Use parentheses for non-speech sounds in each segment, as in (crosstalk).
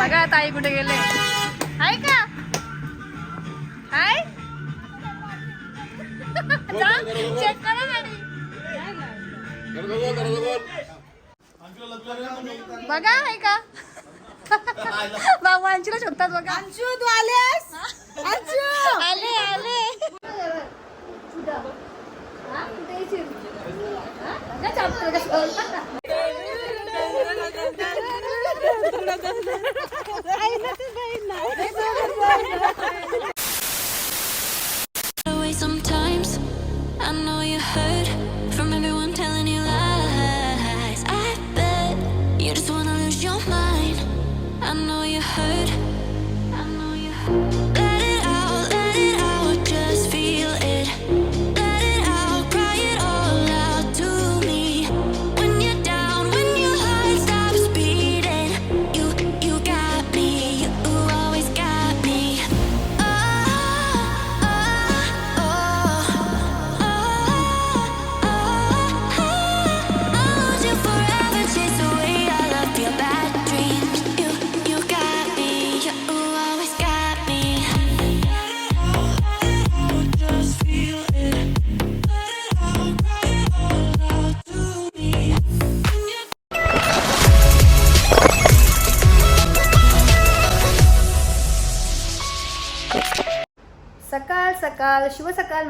बघा ताई कुठे गेले. हाय का? हाय. check करा. बघा आहे का? बाबू अंशूला शोधतात बघा. अंशू तू आलेस? अंशू! आले आले. Ay, natibayin na. Ay, natibayin na.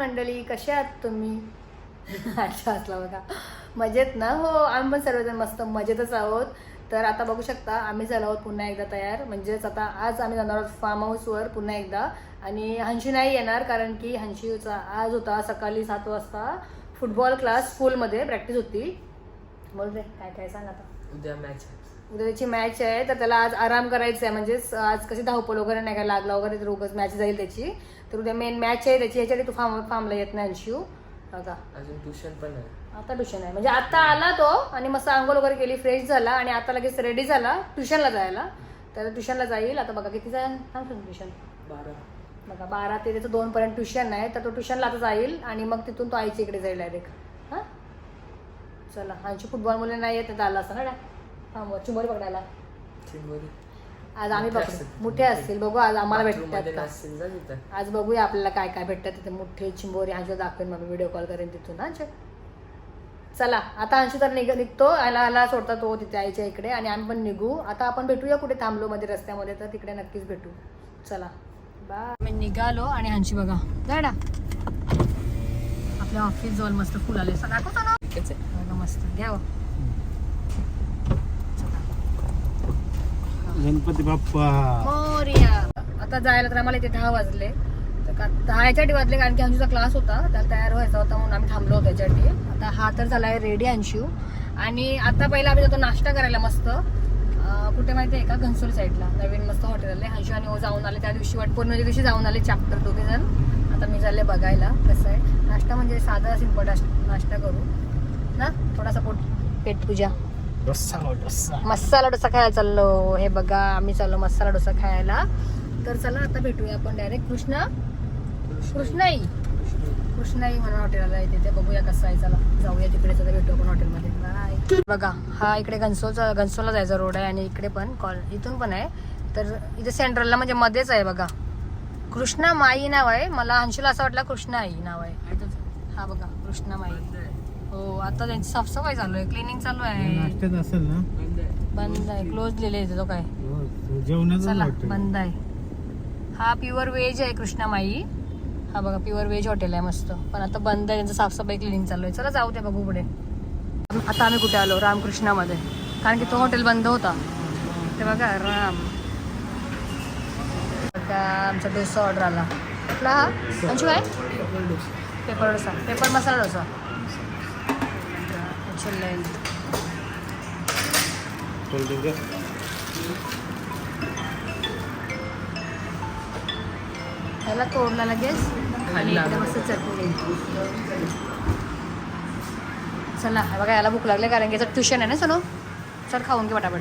मंडळी कशा आहात तुम्ही? अच्छा असला बघा. मजेत ना? हो आम्ही पण सर्वजण मस्त मजेतच आहोत. तर आता बघू शकता आम्ही झालो आहोत पुन्हा एकदा तयार. म्हणजेच आता आज आम्ही जाणार आहोत फार्म हाऊसवर पुन्हा एकदा. आणि हंशी नाही येणार कारण की हंशीचा आज होता सकाळी सात वाजता फुटबॉल क्लास स्कूलमध्ये प्रॅक्टिस होती. बोल रे काय काय सांग आता. उद्या मॅच उद्या त्याची मॅच आहे. तर त्याला आज आराम करायचा आहे म्हणजेच आज कशी धावपळ वगैरे नाही का लागला वगैरे तर उगाच मॅच जाईल त्याची. तर उद्या मेन मॅच आहे त्याची ह्याच्यासाठी तू फार्म फार्मला येत नाही अंशू. बघा. अजून ट्युशन पण आहे. आता ट्युशन आहे. म्हणजे आता आला तो आणि मस्त आंघोळ वगैरे केली फ्रेश झाला आणि आता लगेच रेडी झाला ट्युशनला जायला. तर ट्युशनला जाईल. आता बघा किती जाईल? सांगतो ट्युशन बारा. बघा बारा ते त्याचं दोनपर्यंत ट्युशन आहे. तर तो ट्युशनला आता जाईल आणि मग तिथून तो आईच्या इकडे जाईल डायरेक्ट हां? चला आमची फुटबॉल मुले नाही येत आला असं ना? थांबव चिंबोरी पकडायला. चिंबोरी आज आम्ही मोठे पकडू असतील. मोठे असतील. बघू आज आम्हाला भेटतात का? नसतील जा तिथं. आज बघूया आपल्याला काय काय भेटतात. तिथे मोठे चिंबोरी अंशू दाखवेन मग व्हिडिओ कॉल करेन तिथून. हा चल. चला आता अंशू तर निघ निघतो. आला आला सोडता तो तिथे आईच्या इकडे. आणि आम्ही पण निघू. आता आपण भेटूया कुठे? थांबलो मध्ये रस्त्यामध्ये. तर तिकडे नक्कीच भेटू. चला. बाय आम्ही निघालो आणि हंशी बघा. जाडा आपल्या ऑफिस जवळ मस्त फुल आले असं दाखवतो ना आहे. बघा मस्त. घ्या गणपती बाप्पा. मोरिया. आता जायला तर आम्हाला इथे दहा वाजले. तर का दहा याच्यासाठी वाजले कारण की अंशूचा क्लास होता. त्याला तयार व्हायचा होता म्हणून आम्ही थांबलो होतो याच्यासाठी आता हा तर झाला आहे रेडी अंशू. आणि आता पहिला आम्ही जातो नाश्ता करायला मस्त. कुठे माहिती आहे का? घनसोली साईडला नवीन मस्त हॉटेल आले अंशू आणि ओ जाऊन आले. त्या दिवशी वटपौर्णिमेच्या दिवशी जाऊन आले चॅप्टर दोघे जण आता मी चालले बघायला. कसं आहे? नाश्ता म्हणजे साधा सिंपल नाश्ता करू. ना? थोडासा पोट पेट पूजा. डोसा हो, डोसा. मसाला डोसा खायला चाललो. हे बघा आम्ही चाललो मसाला डोसा खायला. तर चला आता भेटूया आपण डायरेक्ट कृष्णा. कृष्णाई. कृष्णाई म्हणून हॉटेलला आहे तिथे. बघूया कसं आहे. चला जाऊया तिकडे. चला भेटू आपण हॉटेलमध्ये. बाय बघा हा इकडे घनसोलचा घनसोलला जायचा रोड आहे आणि इकडे पण कॉल इथून पण आहे. तर इथे सेंट्रलला म्हणजे मध्येच आहे बघा. कृष्णा माई नाव आहे. मला अंशुला असं वाटलं कृष्णा आई नाव आहे. हा बघा कृष्णा माई. हो आता त्यांची साफसफाई चालू आहे. क्लिनिंग चालू आहे. नाश्त्यात असेल ना? बंद आहे. बंद आहे. क्लोज लिहिले आहे तो काय? हो, जेवणाचं चला वाटतं बंद आहे. हा प्युअर व्हेज आहे कृष्णामाई. हा बघा प्युअर व्हेज हॉटेल आहे मस्त. पण आता बंद आहे त्यांचं साफसफाई क्लिनिंग चालू आहे. चला जाऊ ते बघू पुढे. आता आम्ही कुठे आलो? रामकृष्णामध्ये. कारण की तो हॉटेल बंद होता. ते बघा राम. बघा आमचा डोसा ऑर्डर आला. कुठला हा? अंशू आहे? पेपर डोसा. पेपर मसाला डोसा. द्या. त्याला तोडला लगेच? आणि मस्त चटणी चला हे बघा याला भूक लागली कारण की याचं ट्युशन आहे ना सोनू? चल खाऊन घे पटापट.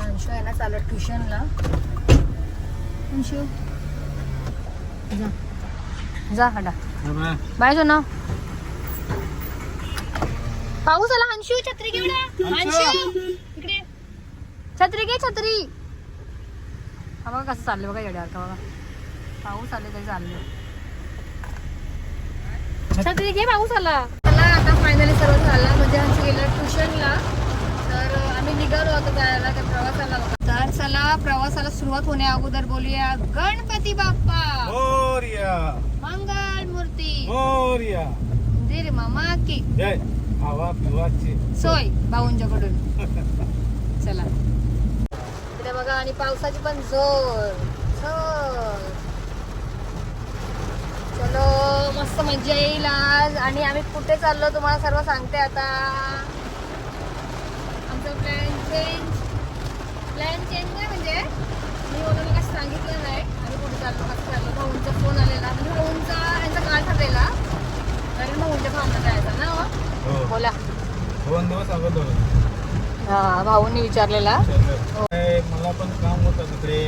अंशू आहे ना चालत ट्युशनला. अंशू. जा. जा हटा. बाय सोनू. पाऊस आला अंशू छत्री घे बेटा. अंशू इकडे. छत्री घे छत्री. हा बघा कसं चाललं बघा येड्यावर का बघा. पाऊस आले तरी चालले छत्री घे पाऊस आला. चला आता फायनली सर्व झाला. म्हणजे अंशू गेला ट्युशनला. तर आम्ही निघालो होतो जायला त्या प्रवासाला. तर चला प्रवासाला सुरुवात होण्या अगोदर बोलूया गणपती बाप्पा. मोर्या. मंगल मूर्ती मामा की. सोय भाऊंच्याकडून चला. इकडे बघा आणि पावसाची पण जोर जोर. चलो मस्त मजा येईल आज. आणि आम्ही कुठे चाललो तुम्हाला सर्व सांगते आता. आमचं प्लॅन चेंज प्लॅन चेंज नाही म्हणजे मी ओनरला कसं सांगितलं नाही. आम्ही कुठे चाललो कसं चाललो भाऊंचा फोन आलेला. म्हणजे भाऊंचा यांचा काल ठरलेला. कारण भाऊंच्या फार्मला जायचा ना हो. बोला. दोन दिवस अगोदर. हा भाऊंनी विचारलेला. मला पण काम होतं तिकडे.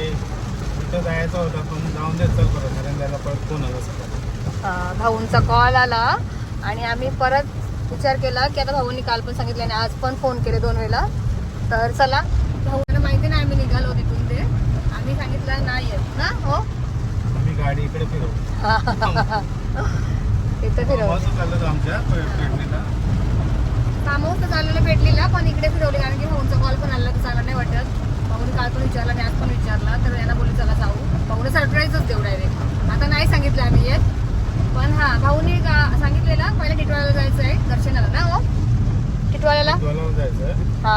तिथं जायचं होतं पण जाऊन देत चल परत कारण त्याला परत फोन आला सकाळी अं, भाऊंचा कॉल आला आणि आम्ही परत विचार केला की आता भाऊंनी काल पण सांगितलं आणि आज पण फोन केले दोन वेळा तर चला भाऊंना माहिती नाही आम्ही निघालो तिथून ते. आम्ही सांगितलं नाही येत. ना हो? आम्ही गाडी इकडे फिरवतो तिथं चाललं होतं आमच्या कामावर तर चाललेलं भेटलेला पण इकडे फिरवले. कारण की भाऊंचा कॉल पण आला तर चांगला नाही वाटत. भाऊने काल पण विचारला आणि आज पण विचारला तर यांना बोलू चला जाऊ. भाऊने सरप्राईजच देऊ डायरेक्ट आता नाही सांगितलं आम्ही येत. पण हा भाऊने सांगितलेलं पहिल्या टिटवाळ्याला जायचं आहे दर्शनाला ना हो? टिटवाळ्याला? हा.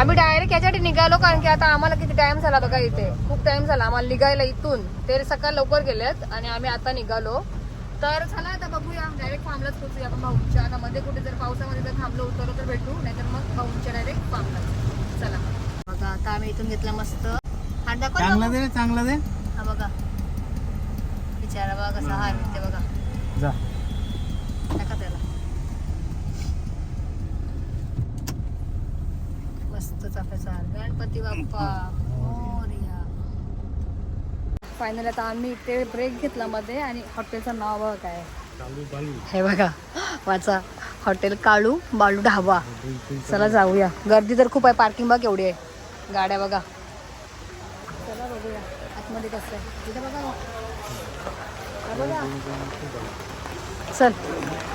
आम्ही डायरेक्ट याच्यासाठी निघालो कारण की आता आम्हाला किती टाइम झाला बघा इथे. खूप टाइम झाला. आम्हाला निघायला इथून. ते सकाळ लवकर गेलेत आणि आम्ही आता निघालो. तर चला आता बघूया. डायरेक्ट फार्मलाच पोहोचूया आपण भाऊच्या. आता मध्ये कुठे जर पावसामध्ये जर थांबलो उतरलो तर भेटू. नाहीतर मग भाऊच्या डायरेक्ट फार्मला चला. बघा आता आम्ही इथून घेतला मस्त. दाखव चांगलं. दे चांगलं दे. हा बघा. बिचारा बघा कसा हार ते बघा. जा. टाका त्याला. मस्त चाफ्याचा हार. गणपती बाप्पा. फायनल आता आम्ही इथे ब्रेक घेतला मध्ये आणि हॉटेलचं नाव बघा काय. हे बघा. वाचा. हॉटेल काळू बालू ढाबा. चला जाऊया. गर्दी तर खूप आहे. पार्किंग बघ एवढी आहे. गाड्या बघा. चला बघूया. आतमध्ये कसं आहे. तिथे बघा चल.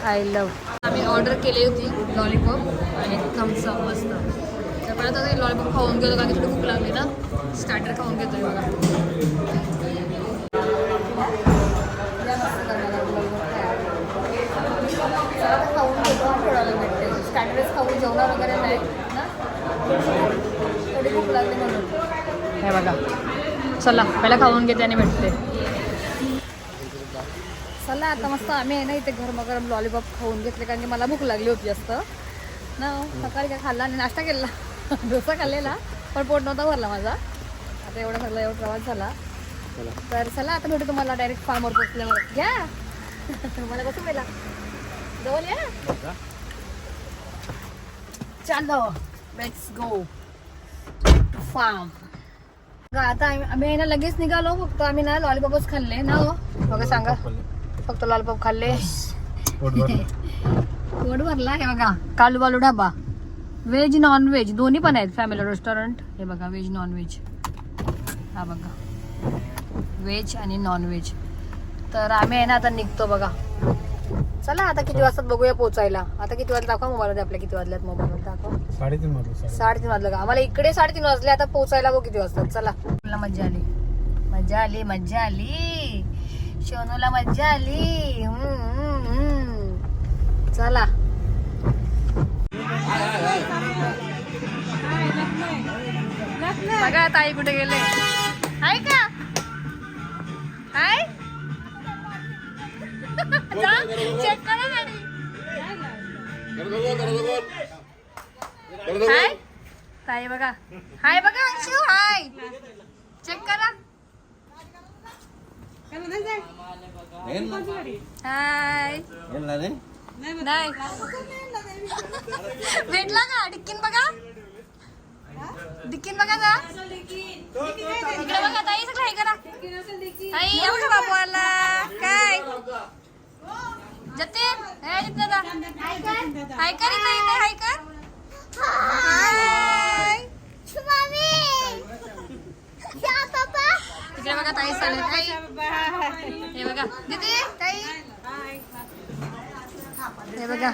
आय लव आम्ही ऑर्डर केली होती लॉलीपॉप आणि थम्सअप मस्त. तर परत आता लॉलीपॉप खाऊन गेलो का की थोडी भूक लागली ना. स्टार्टर खाऊन घेतो बघा. आहे lollipop खाऊन घेतो आणि भेटते स्टार्टरच खाऊन जेवणार वगैरे नाही ना थोडी भूक लागली म्हणून हे बघा. चला पहिला खाऊन घेते आणि भेटते. चला आता मस्त आम्ही आहे ना इथे गरम गरम लॉलीपॉप खाऊन घेतले कारण की मला भूक लागली होती जास्त. ना सकाळी काय खाल्ला आणि नाश्ता केला? (laughs) डोसा खाल्लेला पण पोट नव्हता भरला माझा. आता एवढा भरला एवढा प्रवास झाला. तर चला आता भेटू तुम्हाला डायरेक्ट फार्मवर पोचल्यावर घ्या. (laughs) तुम्हाला कसं पहिला. जवळ या. चालो लेट्स गो फार्म आता आम्ही ना लगेच निघालो. फक्त आम्ही ना लॉलीपॉपच खाल्ले. ना हो? बघा सांगा. फक्त लॉलीपॉप खाल्ले. पोट भरला (laughs) हे बघा. Kalu Balu dhaba. Veg non veg दोन्ही पण आहेत. फॅमिली रेस्टॉरंट हे बघा व्हेज नॉन व्हेज हा बघा. व्हेज आणि नॉन व्हेज तर आम्ही आहे ना आता निघतो बघा. चला आता किती वाजतात बघूया पोचायला. आता किती वाजता दाखवा मोबाईलमध्ये आपल्या किती वाजल्यात मोबाईलवर दाखवा. साडेतीन वाजता साडे साडेतीन वाजलं का आम्हाला इकडे साडेतीन वाजले. आता पोचायला बघ किती वाजतात. चला. तुला मज्जा आली. मज्जा आली मज्जा आली. शोनूला मज्जा आली. चला. बघा ताई कुठे गेले. हाय का? हाय? चेक करा गाडी हाय? ताई बघा. हाय बघा अंशू हाय. चेक करा. हाय. नाही. भेटला का डिक्कीन बघा. डिक्कीन बघा का इकडे बघा ताई सगळं हे करा. ताई एवढं बाबू आला? काय? जतीन ए, अजित दादा हाय कर हाय कर इथे इथे हाय कर. हाय. तिकडे बघा ताई चालेल ताई. हे बघा. दीदी ताई. हे बघा.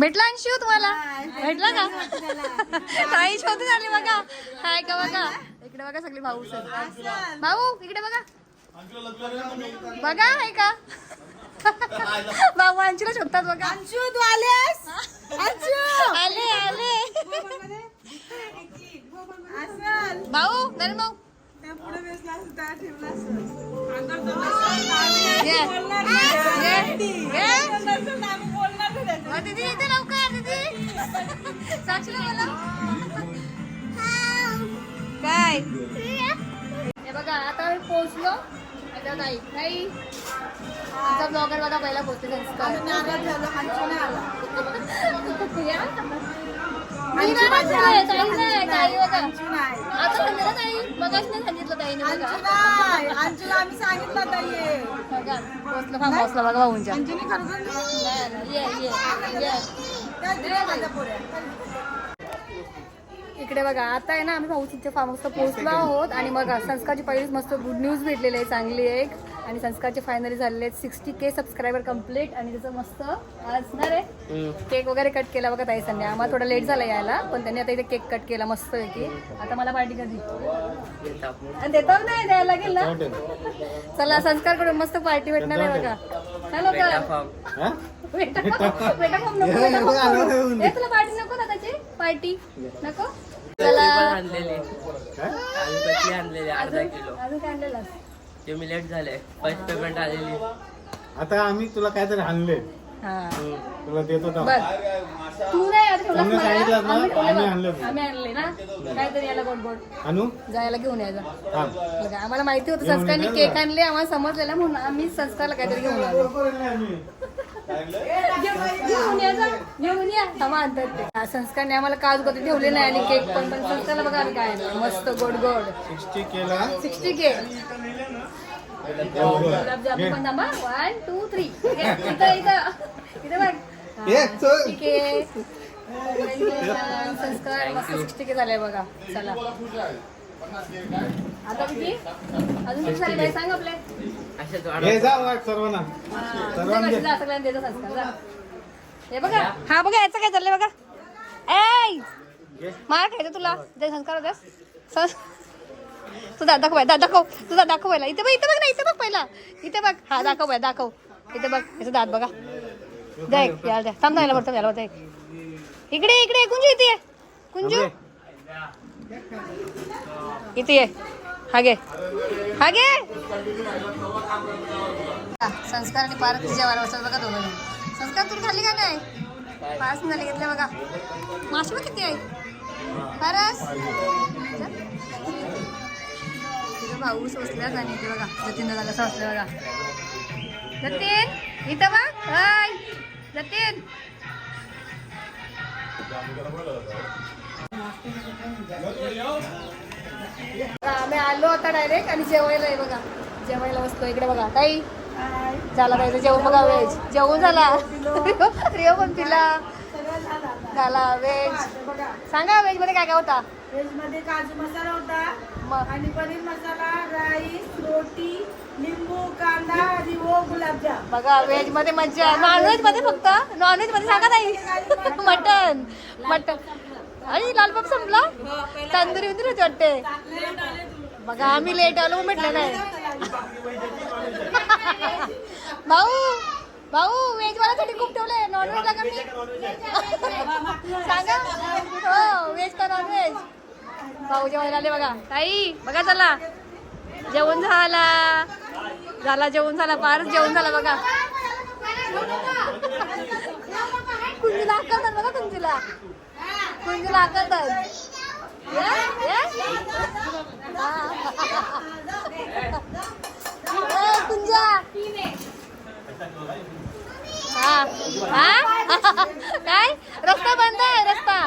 भेटला अंशू तुम्हाला? भेटला का? ताई शोधून आली बघा. हाय का बघा? इकडे बघा सगळे भाऊ सर भाऊ इकडे बघा. बघा आहे का? भाऊ अंशूला शोधतात बघा. अंशू तू आलेस? अंशू! आले आले. भाऊ नरेन भाऊ. ठेवला दीदी इथे लवकर दीदी. साक्षीला बोला काय? हे बघा आता आम्ही पोहोचलो. आता नाही नाही. आमचा ब्लॉगर बघा पहिला पोहोचते संस्कार. मी ताई नाही, ताई बघा. आता सांगितलं ताई. मगाच नाही सांगितलं ताईने अंशू बघा. नाही अंशूला आम्ही सांगितलं ताई. ये बघा पोहोचलो. पोहोचला बघा भाऊंच्या अंजूने खरगून इकडे बघा आता आहे ना आम्ही भाऊच्या फार्म हाऊसला पोहोचलो आहोत आणि बघा संस्कारची पहिलीच मस्त गुड न्यूज भेटलेली आहे चांगली एक. आणि संस्कारचे फायनली झालेले आहेत सिक्स्टी के सबस्क्रायबर कंप्लीट आणि त्याचं मस्त आज ना रे केक वगैरे कट केला बघा ताई संध्या. आम्हाला थोडा लेट झाला यायला पण त्यांनी आता इथे केक कट केला मस्त पैकी. आता मला पार्टी कधी? आणि देतो नाही द्यायला लागेल ना. चला संस्कारकडून मस्त पार्टी भेटणार आहे बघा. हॅलो का हा? बेटा बेटा. खूप नको बेटा खूप नको. ए, तुला पार्टी नको ना त्याची? पार्टी नको? चला. आणलेली. आलूपत्ती आणलेली अर्धा किलो. अजून काय आणलेलं ते मी लेट झाले. फर्स्ट पेमेंट आलेली. आता आम्ही तुला काहीतरी आणले. हा. तुला देतो ना बर. तू नाही आता ठेवलास तुम्ही मला. सांगितलं ना, आम्ही. आणलं ते. आम्ही आणले ना? काहीतरी याला गोड गोड. आणू जायला घेऊन यायचा हा. बघा आम्हाला माहिती होतं संस्कारने केक ना. आणले आम्हाला समजलेलं म्हणून आम्ही संस्कारला काहीतरी घेऊन आलो. घेऊन या जा घेऊन या. थांबा आणतात ते संस्कारने आम्हाला काजू कधी ठेवले नाही आणि केक पण पण संस्कारला बघा काय मस्त गोड गोड. सिक्स्टी केला. Sixty K. पण थांबा. वन टू थ्री इथं इथं. बघ. संस्कार मस्त सिक्स्टी के झालंय बघा. चला. आता किती अजून किती झाले काय सांग आपले? हे जा वाट सर्वांना. सर्वांना दे. जा, सगळ्यांना देतो संस्कार? जा. हे बघा. हा बघा याचं काय चाललंय बघा. ए मार खायचं तुला. संस्कार होतेस तू दादा दाखव दादा दाखव. तुझा दाखव पहिला इथे बघ इथे बघ ना इथे बघ पहिला. इथे बघ. हा दाखव बाय दाखव. इथे बघ याचं दात बघा. द्या एक, याला द्या. थांब याला भरतो याला भरतो एक. इकडे इकडे कुंजू इथे ये. कुंजू इथे ये. हा हागे. हा संस्कार आणि पार्थ जेवायला बसतात बघा दोघं संस्कार तुम्ही खाल्ली का नाही? पाच झाली घेतले बघा. माशी बघ किती आहे. पारस तुझा भाऊ सोचल्याच आणि इथे बघा. जतीन दादाला कसं बघा. जतीन इथं बघ. हाय. जतीन. आम्ही आलो आता डायरेक्ट आणि जेवायला आहे बघा. जेवायला बसतो इकडे बघा. ताई झाला ताईचं जेवण बघा व्हेज जेवण झाला. रिओ पण पिला. झाला व्हेज सांगा व्हेजमध्ये काय काय होता? व्हेजमध्ये काजू मसाला होता आणि पनीर मसाला राईस रोटी लिंबू कांदा वो गुलाबजाम. बघा व्हेजमध्ये मज्जा. नॉनव्हेजमध्ये फक्त. नॉनव्हेजमध्ये सांगा ताई. मटन मटन आणि लालबाब संपला? तंदुरी बिंदुरी होती वाटते. बघा आम्ही लेट आलो म्हटलं भेटलं नाही. भाऊ भाऊ व्हेज वाल्यासाठी खूप ठेवलंय. नॉनव्हेज लागा मी. सांगा. हो व्हेज का नॉनव्हेज भाऊ जेवायला आले बघा. ताई बघा चला. जेवण झाला. झाला जेवण झाला फारच जेवण झाला बघा. कुंजीला हाकलतात बघा कुंजीला हा. कुंजा. हा. हा? काय? रस्ता बंद आहे रस्ता.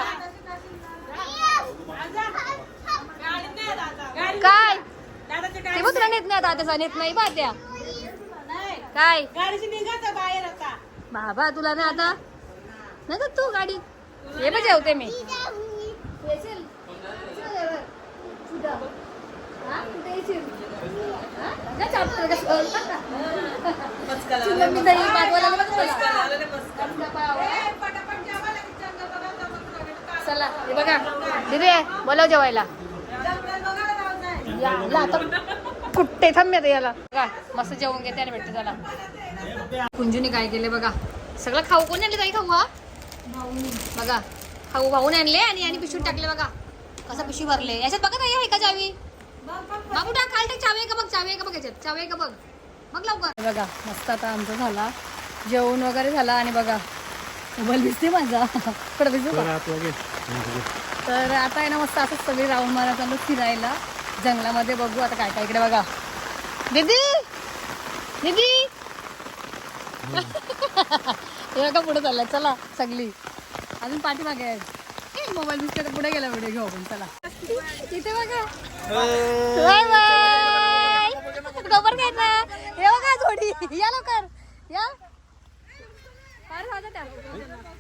काय? ते बघ तुला नेत नाही आता नेत नाही बा त्या. काय? गाडीची निघायचं बाहेर आता. बाबा तुला ना आता नाही तू गाडी हे पण जेवते मी. चला हे बघा. दिदी बोलव जेवायला. या आता कुठे थांब आता याला. बघा मस्त जेवून घेते आणि भेटते त्याला. कुंजूने काय केले बघा. सगळं खाऊ? कोण आणले ताई खाऊ हा? बघा. खाऊ भाऊन आणले आणि आणि पिशवीत टाकले बघा. कसं पिशवी भरले. याच्यात बघा ताई आहे का चावी? बाबू टाक खाल टाक. चावी आहे का बघ? चावी आहे का बघ याच्यात? चावी आहे का बघ? मग लवकर. बघा मस्त आता आमचं झाला. जेवण वगैरे झाला आणि बघा मोबाईल दिसते माझा. आत लगे. तर आता आहे ना मस्त असंच सगळी राऊंड मारत आलो फिरायला. जंगलामध्ये बघू आता काय काय इकडे बघा. दीदी दीदी हे बघा पुढे चाललाय? चला सगळी. अजून पाठीमागे आहे मोबाईल दिसते तर पुढे गेला व्हिडिओ घेऊ आपण चला. इथे बघा. Bye bye. गोबर घ्यायचा हे बघा थोडी या लवकर. या.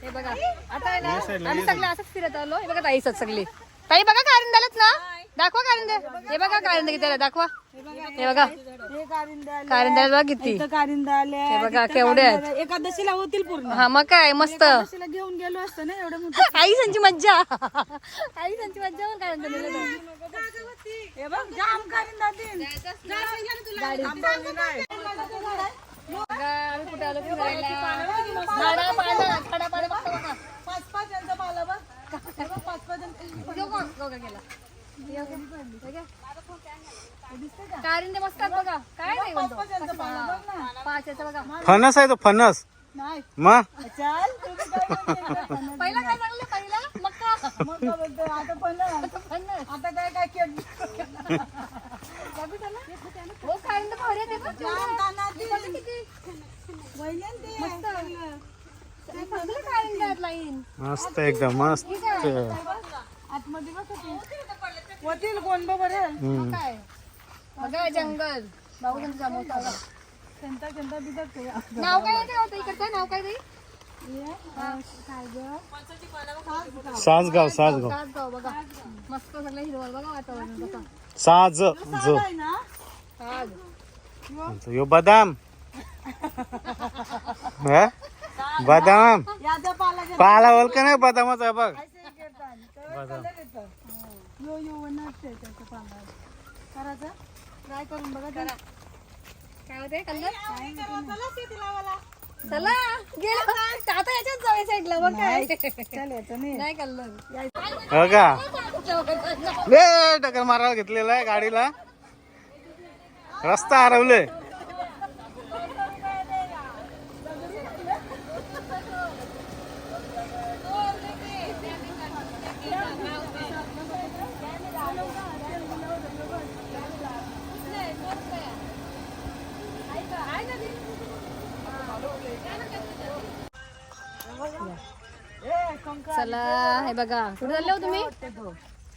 हे बघा. आता आम्ही सगळे असंच फिरत आलो. हे बघा ताईच सगळी. ताई बघा कारिंदालाच ना. दाखवा कारिंदे. हे बघा कारिंदे किती दाखवा. हे बघा. हे कारिंदा बघा किती. कारिंदा हे बघा केवढे आहेत. एकादशीला होतील पूर्ण. हा मग काय मस्त. घेऊन गेलो असतो ना एवढं मोठं. (laughs) आई संची मज्जा. आई संची मज्जा पण कारिंदा. हे बघ जाम कुठे आलो झाडा बघा पाच पाच यांचा पाला बघ. पाच पाच गेला. कारिंदे मस्त आहेत बघा काय नाही म्हणतो पाच याचं बघा फणस आहे तो फणस नाही मग चाल तुझं काय म्हणते? (laughs) पहिला काय चांगलं पहिला मक्का मग काय म्हणते? आता पण फणस. आता काय केक? हो कारिंदे भारी आहेत बघ. जाम ताना बघा किती. वहिन्यान ते. मस्त. सगळे कारिंदे आहेत लाईन मस्त एकदम मस्त. आतमध्ये बघ होती. होतील कोण बघ काय? बघा जंगल. भाऊ त्यांचा मोठा त्यांचा त्यांचा बिदत ते. नाव काय होतं इकडचं नाव काय ते? हे? सासगाव सासगाव सासगाव बघा. मस्त सगळं हिरवळ बघा वातावरण साज ज. यो. बदाम. (laughs) हा? बदाम. पाला का नाही? बदामच आहे बघ. ऐसे घेतात. तेव्हा कलर येतं. यो यो नसते त्याचा पाला करायचं ट्राय करून बघा ते. काय होते कल्लर? चला गेलो. आता याच्यात साईडला मग काय नाही. हो ले (laughs) मारायला घेतलेला आहे गाडीला. रस्ता हरवले चला हे बघा. कुठे चालले हो तुम्ही?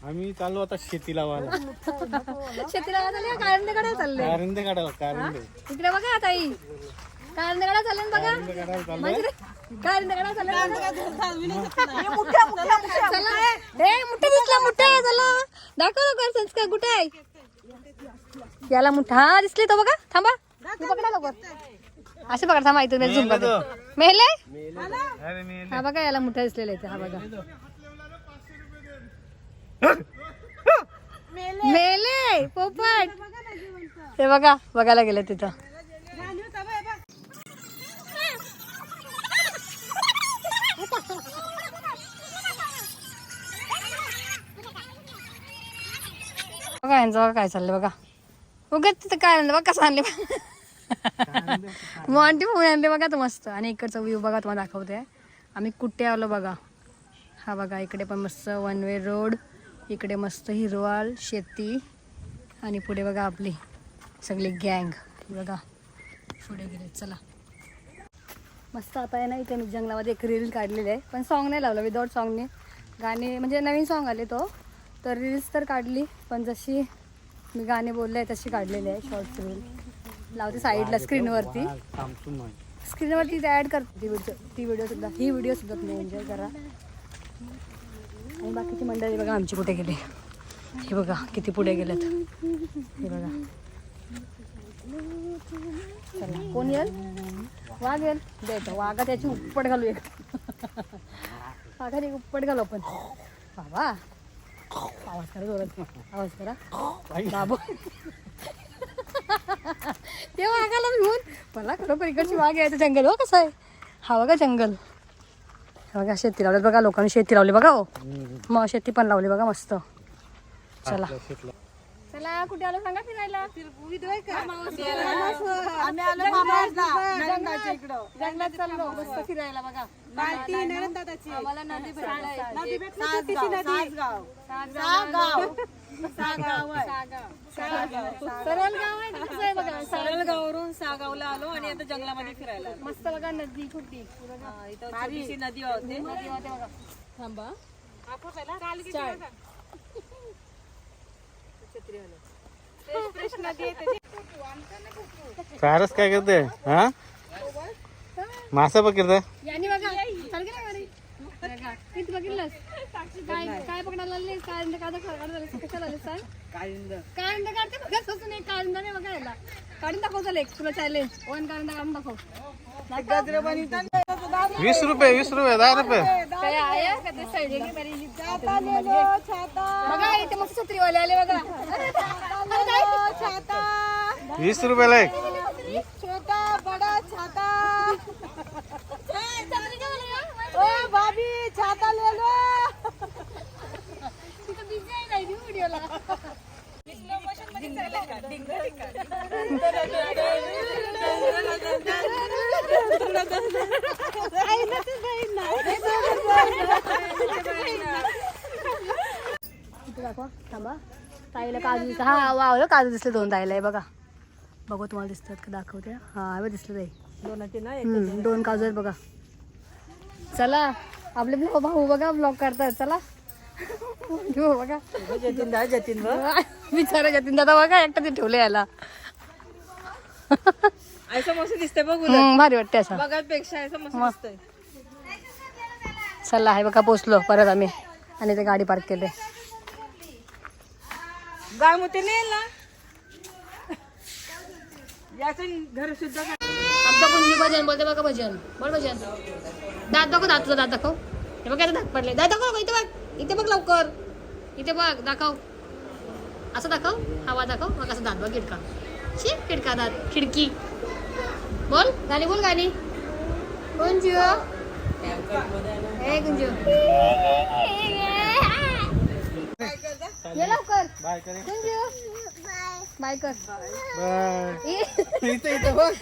आम्ही चाललो आता शेती लावायला शेतीला चालले कारंदेकडे चालले? कारंदे. काढावं कारंदे इकडे बघा ताई. कारंदेकडे चालले ना बघा. कारंदेकडे चालले. चला. हे मुठ्ठा दिसला मुठ्ठा चला. दाखव लवकर संस्कार. कुठे आहे? याला मुठ्ठा हा दिसले तो बघा. थांबा. पकडा लवकर. असे पकड थांबा इथं मी झुंबा मेले हा बघा याला मुठ्ठा दिसलेला इथे हा बघा. मेले पोपट. हे बघा बघायला गेले तिथं. बघा यांचं बघा काय चाललंय बघा. उगत तिथं काय आणलं बघा कसं आणले मॉन्टी फोन आणले बघा तो मस्त. आणि इकडचा व्ह्यू बघा तुम्हाला दाखवते. आम्ही कुठे आलो बघा. हा बघा इकडे पण मस्त वन वे रोड इकडे मस्त हिरवाळ शेती आणि पुढे बघा आपली सगळी गँग बघा. पुढे गेले चला. मस्त आता आहे ना इथे मी जंगलामध्ये एक रील काढलेली आहे. पण सॉन्ग नाही लावलं विदाऊट सॉंगने गाणे म्हणजे नवीन सॉन्ग आले तो. तर रील्स तर काढली पण जशी मी गाणे बोलले तशी काढलेली आहे शॉर्ट रील लावते साईडला स्क्रीनवरती. स्क्रीनवरती ॲड करते ती व्हिडिओ ती व्हिडिओ सुद्धा ही व्हिडिओ सुद्धा तुम्ही एन्जॉय करा. आणि बाकीची मंडळी बघा आमची कुठे गेली. हे बघा किती पुढे गेलेत. हे बघा. चला कोण येईल? वाघ येईल. द्यायचं वाघा त्याची उपट घालू एक. वाघाची उपट घालू आपण. बाबा आवाज करा जोरात. आवाज करा. बाबू. (laughs) ते वाघाला घेऊन मला खरोखर इकडची वाघ यायचं जंगल हो कसं आहे. हा बघा जंगल. हे बघा शेती लावली. बघा लोकांनी शेती लावली. बघा हो. मग शेती पण लावली बघा मस्त. चला. चला कुठे आलो? सांगा फिरायला. आम्ही आलो मामाला. नंदाच्या इकडं. जंगलात चाललो. मस्त फिरायला बघा. बालटी नंदाची आम्हाला नदी भेटलाय नदी भेटली छोटीशी नदी सागाव. सागाव. सरळ गाव आहे कसं आहे बघा सरळगाववरून सागावला आलो आणि आता जंगलामध्ये फिरायला आलो. मस्त बघा नदी छोटी हा, इथं छोटीशी नदी होते नदी होते बघा. थांबा. फारच काय करते? हा? मासा पकडते? यांनी बघा. किती बघितलंस काय काय काढायला आलेस कशाला आलेस सांग? काढते बघा तसं नाही काढून नाही बघा याला काढून दाखव चालेल तुला चॅलेंज वन काढून काढून दाखव. गजरे बनवतात वीस रुपये वीस रुपये दहा रुपये. काय का ते साईडला बघा इथे मस्त छत्रीवाले आले बघा. वीस रुपयाला एक. छोटा बडा छाता. ओ भाभी छाता ले लो. दाखवा थांबा. ताईला काजू हा वाव काजू दिसले दोन ताईला आहे बघा. बघू तुम्हाला दिसतात का? दाखवते. हा हवे दिसलं ताई दोन काजू आहेत बघा. चला आपले ब्लॉग भाऊ बघा ब्लॉग करतात चला. घेऊ बघा. जतीन दादा बघा एकटा ते ठेवले याला. असं मस्त दिसतंय बघ हम्म, भारी वाटते असं. मस्त. दिसतंय. चला आहे बघा पोचलो परत आम्ही. आणि ते गाडी पार्क केले. गाय मोठे नेल. ना याचं घर सुद्धा आमचा भजन बोलते बघा भजन. बोल भजन. दात दाखव दात तुझा दात दाखव. हे बघा दात पडले. दात दाखव इथे बघ. इथे बघ लवकर. इथे बघ दाखव. असं दाखव हवा दाखव. मग असं दात बघ खिडका. शी खिडका दात खिडकी. बोल गाणी बोल गाणी. कोण जिओ? हे गुंजू ये लवकर. बाय करे. बाय कर. बाय (laughs) इथं इथं बघ.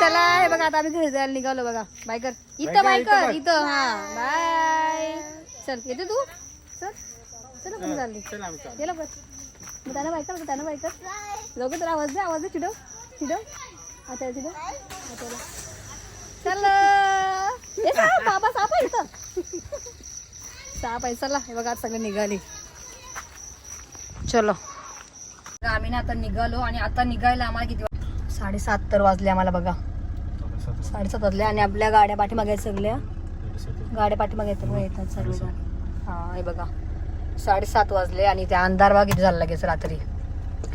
चला हे बघा आता आम्ही घरी जायला निघालो बघा. बाय कर. इथं बाय कर. इथं हा. बाय चल येते तू? चल. चल कुठे चालली. ये लवकर. मग त्यानं बाय कर त्यानं बाय कर. लवकर तर आवाज दे आवाज दे चिडव. चिडव. आता चिडव. आता चल. बाबा साप आहे इथं. साप आहे चला. हे बघा सगळे निघाली. चलो. आम्ही ना आता निघालो आणि आता निघायला आम्हाला किती साडेसात तर वाजले आम्हाला बघा. साडेसात वाजले आणि आपल्या गाड्या पाठीमागे सगळ्या. गाड्या पाठीमागे येतात बघा, येतात सर्व हा हे बघा. साडेसात वाजले आणि त्या अंधार बघा किती झाला लगेच रात्री.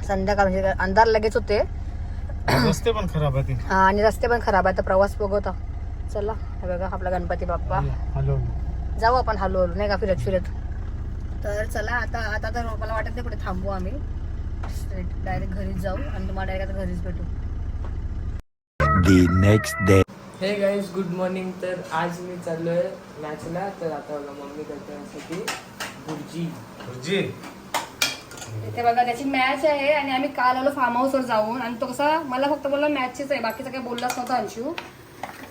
संध्याकाळ म्हणजे अंधार लगेच होते. रस्ते पण खराब आहे हा आणि रस्ते पण खराब आहे तर प्रवास बघवता चला हे बघा आपला गणपती बाप्पा. हॅलो. जाऊ आपण हळू हळू नाही का? फिरत फिरत. तर चला आता आता तर मला वाटत नाही कुठे थांबू आम्ही. डायरेक्ट घरीच जाऊ आणि तुम्हाला डायरेक्ट आता घरीच भेटू. The next day. Hey guys good morning तर आज मी चाललोय मॅचला तर आता बघा मम्मी करते यासाठी गुरुजी जी इथे बघा त्याची मॅच आहे आणि आम्ही काल आलो फार्म हाऊसवर जाऊन. आणि तो कसा मला फक्त बोलला मॅचचीच आहे बाकीचं काही बोललाच नव्हता अंशू.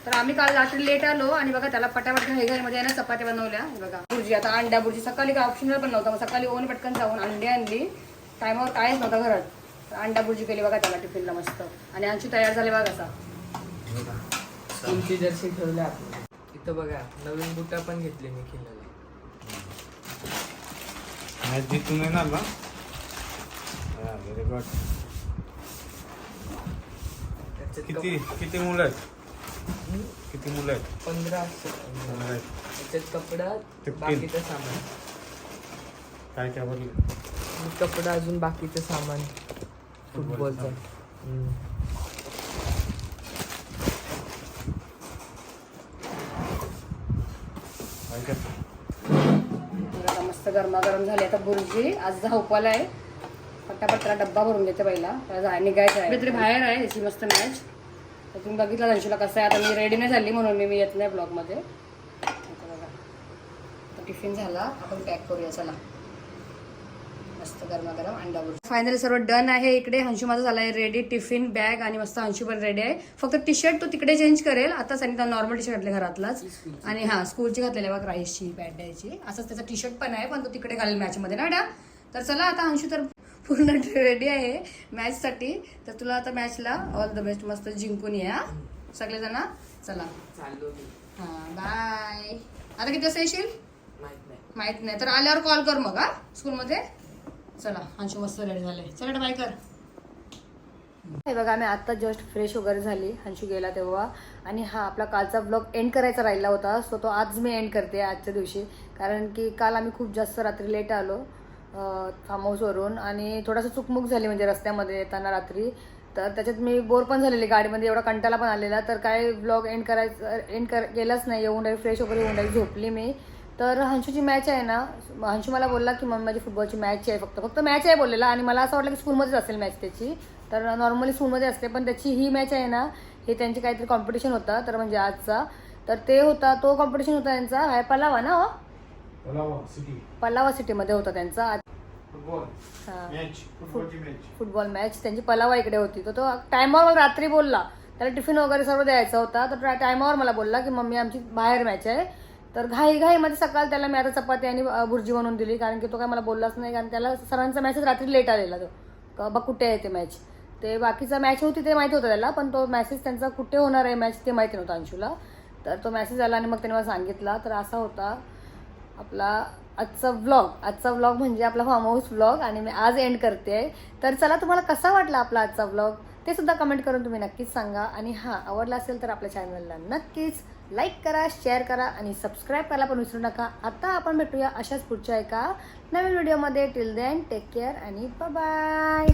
तर आम्ही काल रात्री लेट आलो आणि बघा त्याला पटापट घाई घाईमध्ये आहे ना चपात्या बनवल्या. बघा बुर्जी आता अंड्या बुर्जी. सकाळी काय ऑप्शनल पण नव्हतं मग सकाळी ओन पटकन जाऊन अंडी आणली. टायमावर काहीच नव्हतं घरात. तर अंडा बुर्जी केली बघा त्याला टिफिनला मस्त. आणि अंशू तयार झाले बघा कसा स्कूलची जर्सी ठेवल्या आपण. इथं बघा नवीन बुटा पण घेतले मी खेळायला मॅच जिंकून येणार ना? व्हेरी गुड किती किती मुलं आहेत? किती मुलं आहेत? पंधरा असतात. मुलं आहेत. त्याच्यात कपडा Fifteen. बाकीचं सामान. काय काय भरले? आणि कपडा अजून बाकीचं सामान. फुटबॉलचं. काय काय आता मस्त गरमागरम झाली. आता बुर्जी आज झोपाला आहे. पट्टापट्टा डब्बा भरून देते पहिला निघायचं आहे. तरी बाहेर आहे याची मस्त मॅच तर तुम्ही बघितलं अंशूला कसं आहे. आता मी रेडी नाही झाली म्हणून मी मी येत नाही ब्लॉगमध्ये आता आता टिफिन झाला. आपण पॅक करूया. चला. मस्त गरमागरम अंडा फायनली सर्व डन आहे. इकडे हंशू माझा झाला आहे रेडी टिफिन बॅग आणि मस्त हंशू पण रेडी आहे. फक्त टी शर्ट तो तिकडे चेंज करेल. आता त्यांनी नॉर्मल टी शर्ट घातले घरातलाच. आणि हा स्कूलची घातलेली बघ राईसची पॅड द्यायची असंच त्याचा टी शर्ट पण आहे पण तो तिकडे घालेल मॅचमध्ये ना मॅडम तर चला आता अंशू तर पूर्ण रेडी आहे मॅचसाठी तर तुला आता मॅचला ऑल द बेस्ट मस्त जिंकून ये सगळेजण चला. हां बाय आता किती वाजता येशील? माहीत नाही. माहीत नाही. तर आल्यावर कॉल कर मग हा स्कूलमध्ये चला अंशू मस्त रेडी झाले. चला बाय कर. हे बघा मी आत्ता जस्ट फ्रेश वगैरे झाली. हंशू गेला तेव्हा. आणि हा आपला कालचा ब्लॉग एंड करायचा राहिला होता. सो तो आज मी एंड करते आजच्या दिवशी. कारण की काल आम्ही खूप जास्त रात्री लेट आलो. फार्म हाऊसवरून आणि थोडासा चुकमुक झाली म्हणजे रस्त्यामध्ये येताना रात्री. तर त्याच्यात मी बोर पण झालेली गाडीमध्ये एवढा कंटाळा पण आलेला. तर काय ब्लॉग एंड करायचं एंड कर केलाच नाही. येऊन राहील फ्रेश वगैरे येऊन राहील झोपली मी. तर हंशूची मॅच आहे ना हंशू मला बोलला की मम्मी माझी फुटबॉलची मॅच आहे फक्त. फक्त मॅच आहे बोललेला आणि मला असं वाटलं की स्कूलमध्येच असेल मॅच त्याची. तर नॉर्मली स्कूलमध्ये असते पण त्याची ही मॅच आहे ना हे त्यांची काहीतरी कॉम्पिटिशन होता. तर म्हणजे आजचा. तर ते होता तो कॉम्पिटिशन होता त्यांचा हाय पलावा ना हो? पलावा सिटी. पलावा सिटीमध्ये होता त्यांचा. फुटबॉल. मॅच त्यांची पलावा इकडे होती. तर तो टायमावर रात्री बोलला. त्याला टिफिन वगैरे सर्व द्यायचा होता. तर टायमावर मला बोलला की मम्मी आमची बाहेर मॅच आहे. तर घाई घाईमध्ये सकाळ त्याला मी आता चपाती आणि भुर्जी बनवून दिली. कारण की तो काय मला बोललाच नाही. कारण त्याला सरांचा मॅचच रात्री लेट आलेला तो. का बा कुठे आहे ते मॅच. ते बाकीचा मॅच होती ते माहिती होतं त्याला. पण तो मॅसेज त्यांचा कुठे होणार आहे मॅच ते माहिती नव्हतं अंशूला. तर तो मेसेज आला आणि मग त्याने मला सांगितला. तर असा होता. आपला आजचा व्लॉग आजचा व्लॉग म्हणजे आपला फार्म हाऊस व्लॉग आणि मी आज एंड करते. तर चला तुम्हाला कसा वाटला आपला आजचा व्लॉग ते सुद्धा कमेंट करून तुम्ही नक्कीच सांगा. आणि हां आवडला असेल तर आपल्या चॅनलला नक्कीच लाईक करा शेअर करा आणि सबस्क्राईब करायला पण विसरू नका. आता आपण भेटूया अशाच पुढच्या एका नवीन व्हिडिओमध्ये टिल देन टेक केअर आणि बाय